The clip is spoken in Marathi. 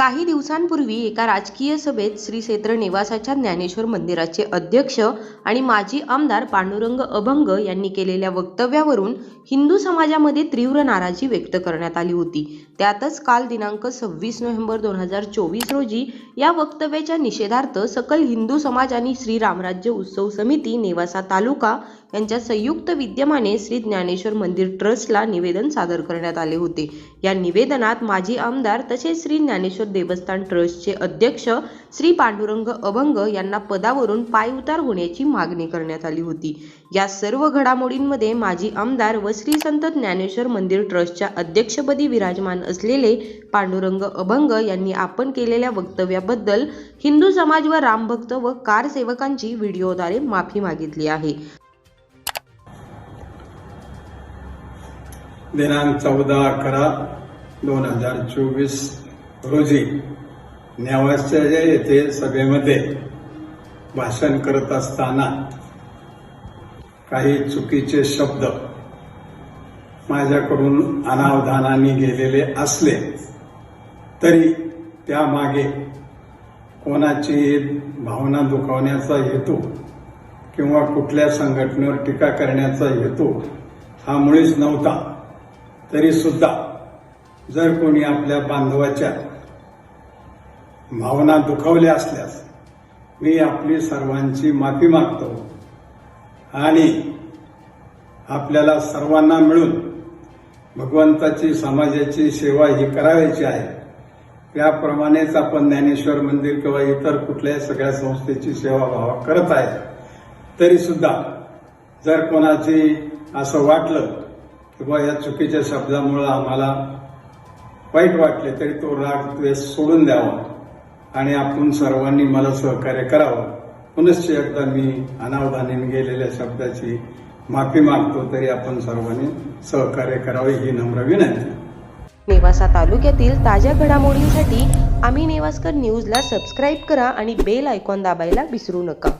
काही दिवसांपूर्वी एका राजकीय सभेत श्री क्षेत्र निवासाच्या ज्ञानेश्वर मंदिराचे अध्यक्ष आणि माजी आमदार पांडुरंग अभंग यांनी केलेल्या वक्तव्यावरून हिंदू समाजामध्ये तीव्र नाराजी व्यक्त करण्यात आली होती. त्यातच काल दिनांक सव्वीस नोव्हेंबर दोन हजार चोवीस रोजी या वक्तव्याच्या निषेधार्थ सकल हिंदू समाज आणि श्री रामराज्य उत्सव समिती नेवासा तालुका यांच्या संयुक्त विद्यमाने श्री ज्ञानेश्वर मंदिर ट्रस्टला निवेदन सादर करण्यात आले होते. या निवेदनात माजी आमदार तसेच श्री ज्ञानेश्वर देवस्थान ट्रस्टचे अध्यक्ष श्री पांडुरंग अभंग यांना पदावरून पायउतार होण्याची मागणी करण्यात आली होती. या सर्व घडामोडींमध्ये माजी आमदार व श्री संत ज्ञानेश्वर मंदिर ट्रस्टच्या अध्यक्षपदी विराजमान असलेले पांडुरंग अभंग यांनी आपण केलेल्या वक्तव्याबद्दल हिंदू समाज व रामभक्त व कार सेवकांची व्हिडिओद्वारे माफी मागितली आहे. दिनांक चौदा अकरा दोन हजार चोवीस रोजी न्यावासच्या येथे सभेमध्ये भाषण करत असताना काही चुकीचे शब्द माझ्याकडून अनावधानाने गेलेले असले तरी त्यामागे कोणाची भावना दुखावण्याचा हेतू किंवा कुठल्या संघटनेवर टीका करण्याचा हेतू हा मुळीच नव्हता. तरी सुद्धा जर कोणी आपल्या बांधवाच्या भावना दुखावल्या असल्यास मी आपली सर्वांची माफी मागतो आणि आपल्याला सर्वांना मिळून भगवंताची समाजाची सेवा ही करावयाची आहे. त्याप्रमाणेच आपण ज्ञानेश्वर मंदिर किंवा इतर कुठल्याही सगळ्या संस्थेची सेवा भावा करत आहे. तरीसुद्धा जर कोणाची असं वाटलं किंवा या चुकीच्या शब्दामुळं आम्हाला वाईट वाटले तरी तो राग द्वेष सोडून द्यावा आणि आपण सर्वांनी मला सहकार्य करावं. पुनश्च एकदा मी अनावधानाने गेलेल्या शब्दाची माफी मागतो तरी आपण सर्वांनी सहकार्य करावे ही नम्र विनंती. नेवासा तालुक्यातील ताज्या घडामोडींसाठी आम्ही नेवासकर न्यूजला सबस्क्राईब करा आणि बेल आयकॉन दाबायला विसरू नका.